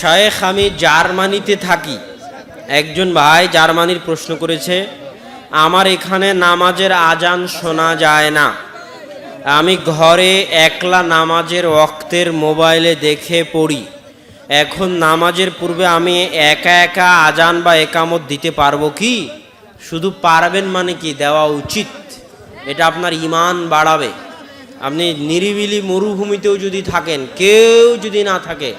শায়েখ আমি জার্মানিতে থাকি। একজন ভাই জার্মানির প্রশ্ন করেছে, আমার এখানে নামাজের আজান শোনা যায় না। আমি ঘরে একলা নামাজের অক্তের মোবাইলে দেখে পড়ি। এখন নামাজের পূর্বে আমি একা একা আজান বা একামত দিতে পারব কি? শুধু পারবেন মানে কি? দেওয়া উচিত। এটা আপনার ইমান বাড়াবে। আপনি নিরিবিলি মরুভূমিতেও যদি থাকেন, কেউ যদি না থাকে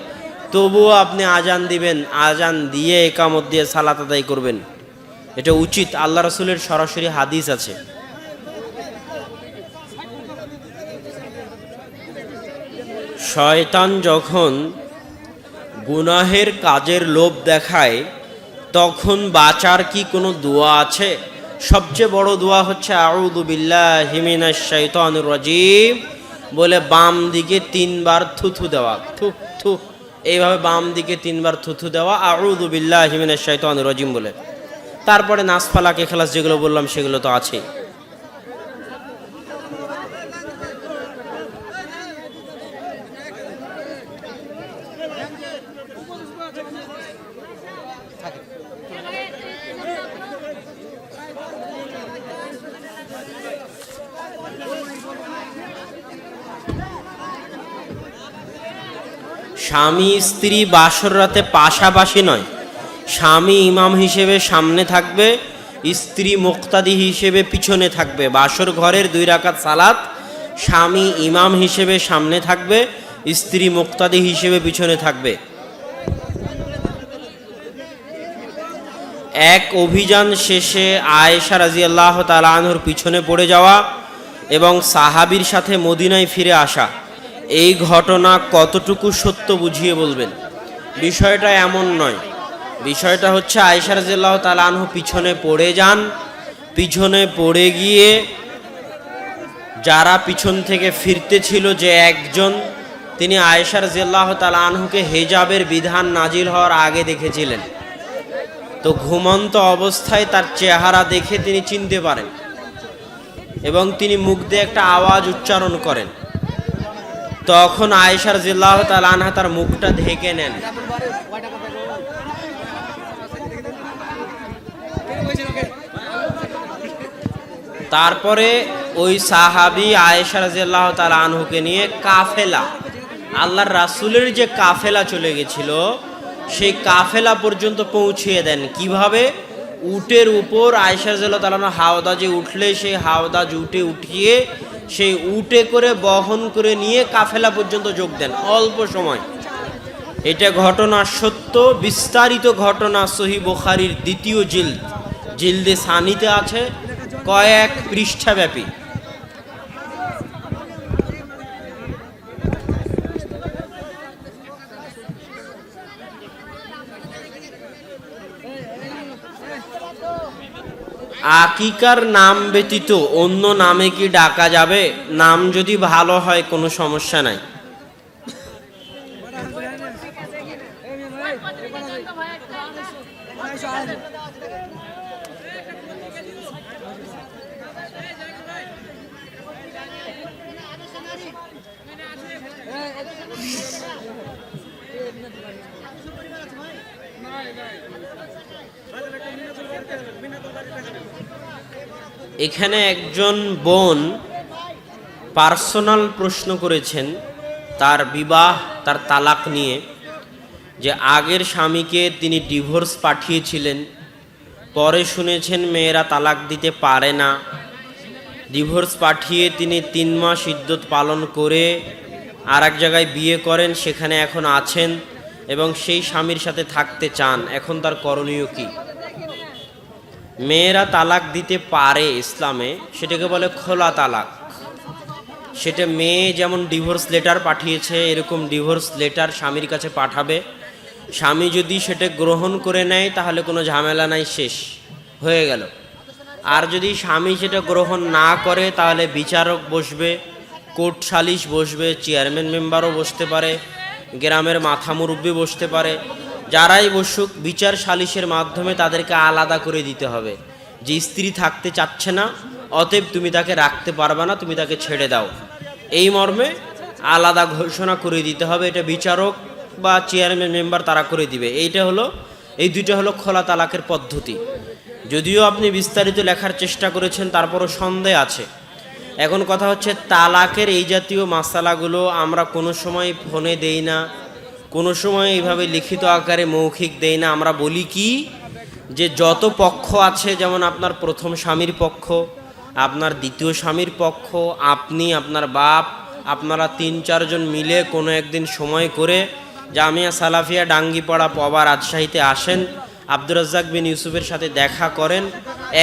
তবুও আপনি আজান দিবেন, আজান দিয়ে একামত দিয়ে সালাত আদায় করবেন। এটা উচিত, আল্লাহ রসুলের সরাসরি হাদিস আছে। শয়তান যখন গুনাহের কাজের লোভ দেখায়, তখন বাঁচার কি কোনো দোয়া আছে? সবচেয়ে বড় দোয়া হচ্ছে আউদু বিল্লাহ হিমিনা শৈতানুর বলে বাম দিকে তিনবার থুথু দেওয়া থু থু এইভাবে বাম দিকে তিনবার থুথু দেওয়া আউদু বিল্লাহ হিমিনের শৈতানুর রজিম বলে। তারপরে নাসফালাকে খেলাস যেগুলো বললাম সেগুলো তো আছেই। স্বামী স্ত্রী বাসর রাতে পাশাপাশি নয়, স্বামী ইমাম হিসেবে সামনে থাকবে, স্ত্রী মুক্তাদি হিসেবে পিছনে থাকবে। বাসর ঘরের দুই রাকাত সালাত, স্বামী ইমাম হিসেবে সামনে থাকবে, স্ত্রী মুক্তাদি হিসেবে পিছনে থাকবে। এক অভিযান শেষে আয়েশা রাজিয়াল্লাহ তালানহর পিছনে পড়ে যাওয়া এবং সাহাবির সাথে মদিনায় ফিরে আসা। এই ঘটনা কতটুকু সত্য বুঝিয়ে বলবেন? বিষয়টা এমন নয়। বিষয়টা হচ্ছে আয়েশা রাজিয়াল্লাহ তালানহ পিছনে পড়ে যান। পিছনে পড়ে গিয়ে যারা পিছন থেকে ফিরতে ছিল যে একজন, তিনি আয়েশা রাজিয়াল্লাহ তালানহুকে হেজাবের বিধান নাজিল হওয়ার আগে দেখেছিলেন। তো ঘুমন্ত অবস্থায় তার চেহারা দেখে তিনি চিনতে পারেন এবং তিনি মুখ দিয়ে একটা আওয়াজ উচ্চারণ করেন। তখন আয়েশার জিল্লাহ তাল আনহা তার মুখটা ঢেকে নেন। তারপরে ওই সাহাবি আয়েশার রাজিয়াল্লাহ তাল আনহুকে নিয়ে কাফেলা, আল্লাহর রাসুলের যে কাফেলা চলে গেছিল, সেই কাফেলা পর্যন্ত পৌঁছিয়ে দেন। কীভাবে? উটের উপর আয়সা তালানো হাওদাজে উঠলে, সেই হাওদাজ উঠে উঠিয়ে সেই উটে করে বহন করে নিয়ে কাফেলা পর্যন্ত যোগ দেন, অল্প সময়। এটা ঘটনা সত্য, বিস্তারিত ঘটনা সহি বোখারির দ্বিতীয় জিল্দ। জিলদে সানিতে আছে কয়েক পৃষ্ঠাব্যাপী। আকিকার নাম ব্যতীত অন্য নামে কি ডাকা যাবে? নাম যদি ভালো হয়, কোনো সমস্যা নাই। এখানে একজন বোন পার্সোনাল প্রশ্ন করেছেন তার বিবাহ, তার তালাক নিয়ে যে আগের স্বামীকে তিনি ডিভোর্স পাঠিয়েছিলেন, পরে শুনেছেন মেয়েরা তালাক দিতে পারে না। ডিভোর্স পাঠিয়ে তিনি তিন মাস ইদ্যত পালন করে আর এক জায়গায় বিয়ে করেন, সেখানে এখন আছেন এবং সেই স্বামীর সাথে থাকতে চান। এখন তার করণীয় কী? মেয়েরা তালাক দিতে পারে ইসলামে, সেটাকে বলে খোলা তালাক। সেটা মেয়ে যেমন ডিভোর্স লেটার পাঠিয়েছে, এরকম ডিভোর্স লেটার স্বামীর কাছে পাঠাবে। স্বামী যদি সেটা গ্রহণ করে নেয়, তাহলে কোনো ঝামেলা নাই, শেষ। হয়ে গেল। আর যদি স্বামী সেটা গ্রহণ না করে, তাহলে বিচারক বসবে, কোর্ট সালিশ বসবে চেয়ারম্যান মেম্বারও বসতে পারে, গ্রামের মাথা মুরব্বী বসতে পারে। যারাই বসুক, বিচার সালিশের মাধ্যমে তাদেরকে আলাদা করে দিতে হবে। যে স্ত্রী থাকতে চাচ্ছে না, অতএব তুমি তাকে রাখতে পারবে না, তুমি তাকে ছেড়ে দাও। এই মর্মে আলাদা ঘোষণা করে দিতে হবে, এটা বিচারক বা চেয়ারম্যান মেম্বার তারা করে দিবে। এইটা হলো, এই দুইটা হলো খোলা তালাকের পদ্ধতি। যদিও আপনি বিস্তারিত লেখার চেষ্টা করেছেন, তারপরও সন্দেহ আছে। এখন কথা হচ্ছে, তালাকের এই জাতীয় মাসালাগুলো আমরা কোনো সময় ফোনে দেই না কোনো সময় এইভাবে লিখিত আকারে মৌখিক দেই না। আমরা বলি কি যে যত পক্ষ আছে, যেমন আপনার প্রথম স্বামীর পক্ষ, আপনার দ্বিতীয় স্বামীর পক্ষ, আপনি, আপনার বাপ, আপনারা তিন চারজন মিলে কোনো একদিন সময় করে জামিয়া সালাফিয়া ডাঙ্গিপাড়া পবা রাজশাহীতে আসেন, আব্দুর রাজ্জাক বিন ইউসুফের সাথে দেখা করেন,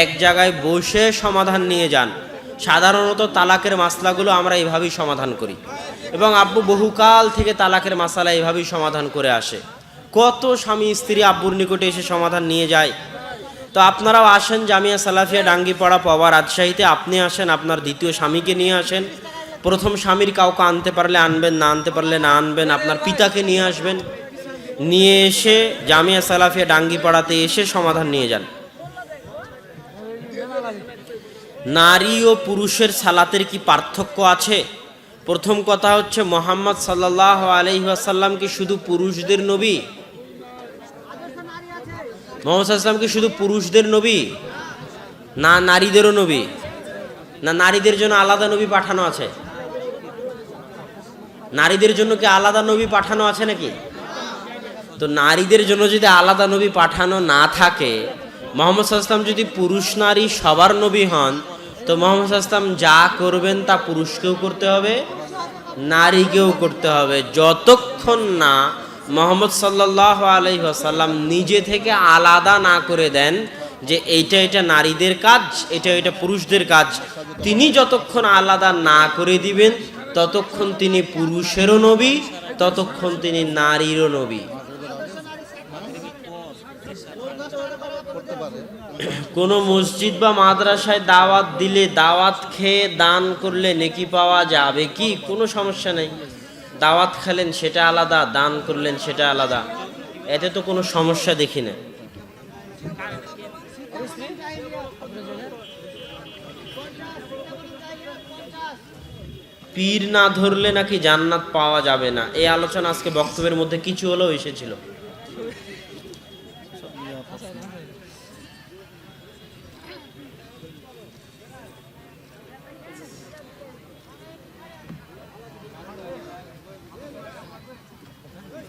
এক জায়গায় বসে সমাধান নিয়ে যান। সাধারণত তালাকের মাসলাগুলো আমরা এইভাবেই সমাধান করি। এবং আব্বু বহুকাল থেকে তালাকের মাসালা এইভাবেই সমাধান করে আসে। কত স্বামী স্ত্রী আব্বুর নিকটে এসে সমাধান নিয়ে যায়। তো আপনারাও আসেন জামিয়া সালাফিয়া ডাঙ্গিপাড়া পাওয়া রাজশাহীতে আপনি আসেন, আপনার দ্বিতীয় স্বামীকে নিয়ে আসেন। প্রথম স্বামীর কাউকে আনতে পারলে আনবেন, না আনতে পারলে না আনবেন। আপনার পিতাকে নিয়ে আসবেন। নিয়ে এসে জামিয়া সালাফিয়া ডাঙ্গিপাড়াতে এসে সমাধান নিয়ে যান। নারী ও পুরুষের সালাতের কি পার্থক্য আছে? প্রথম কথা হচ্ছে মোহাম্মদ সাল্লাহ আলহিহাসাল্লাম কি শুধু পুরুষদের নবী? মোহাম্মদ সাল্লাম কি শুধু পুরুষদের নবী? না, নারীদেরও নবী? না, নারীদের জন্য আলাদা নবী পাঠানো আছে? নারীদের জন্য কি আলাদা নবী পাঠানো আছে নাকি? তো নারীদের জন্য যদি আলাদা নবী পাঠানো না থাকে, মোহাম্মদ সাল্লাম যদি পুরুষ নারী সবার নবী হন তো মোহাম্মদ সাল্লাম যা করবেন তা পুরুষকেও করতে হবে, নারীকেও করতে হবে। যতক্ষণ না মোহাম্মদ সাল্লাহ আলহিহাসাল্লাম নিজে থেকে আলাদা না করে দেন যে এইটা এটা নারীদের কাজ, এটা এটা পুরুষদের কাজ, তিনি যতক্ষণ আলাদা না করে দিবেন, ততক্ষণ তিনি পুরুষেরও নবী, ততক্ষণ তিনি নারীরও নবী। কোনো মসজিদ বা মাদ্রাসায় দাওয়াত দিলে দাওয়াত খেয়ে দান করলে নেকি পাওয়া যাবে কি? কোনো সমস্যা নেই। দাওয়াত খেলেন সেটা আলাদা, দান করলেন সেটা আলাদা। এতে তো কোনো সমস্যা দেখি না। পীর না ধরলে নাকি জান্নাত পাওয়া যাবে না। এই আলোচনা আজকে বক্তব্যের মধ্যে কিছু হলেও এসেছিল।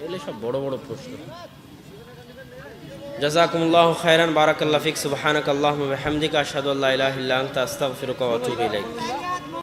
এগুলো সব বড় বড় প্রশ্ন। জাজাকুমুল্লাহ খায়রান বারাকাল্লাফিক সুবাহানক আল্লাহ ওয়া আসাদুল্লাহ আশহাদু আল্লা ইলাহা ইল্লা আনতা, আস্তাগফিরুকা ওয়া